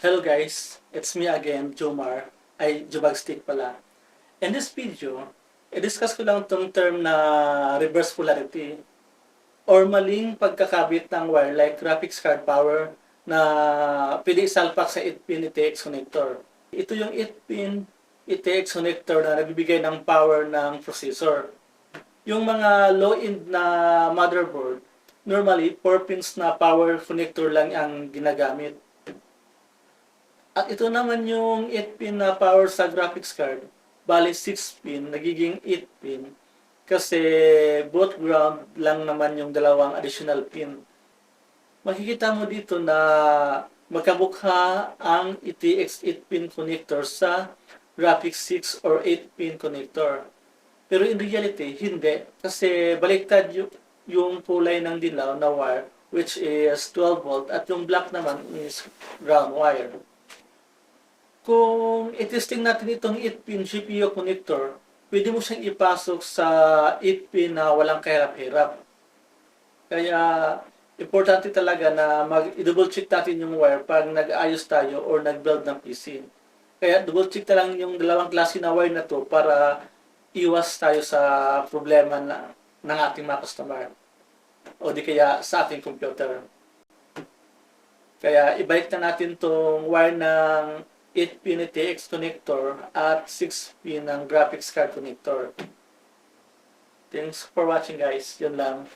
Hello guys, it's me again, Jomar. Ay, Jubagstick pala. In this video, i-discuss ko lang itong term na reverse polarity or maling pagkakabit ng wire like graphics card power na pwede isalpak sa 8-pin ETX connector. Ito yung 8-pin ETX connector na nagbibigay ng power ng processor. Yung mga low-end na motherboard, normally 4 pins na power connector lang ang ginagamit. At ito naman yung 8-pin na power sa graphics card. Bali 6-pin, nagiging 8-pin. Kasi both ground lang naman yung dalawang additional pin. Makikita mo dito na magkabukha ang ETX 8-pin connector sa graphics 6 or 8-pin connector. Pero in reality, hindi. Kasi baliktad yung, yung ng dilaw na wire which is 12 volt at yung black naman is ground wire. Kung itesting natin itong 8-pin GPU connector, pwede mo siyang ipasok sa 8-pin na walang kahirap-hirap. Kaya, importante talaga na mag-double check natin yung wire pag nag-ayos tayo or nag-build ng PC. Kaya, double check na lang yung dalawang klase na wire na to para iwas tayo sa problema na, ng ating mga customer. O di kaya sa ating computer. Kaya, ibalik na natin tong wire ng 8-pin TX connector at 6-pin ng graphics card connector. Thanks for watching guys. Yun lang.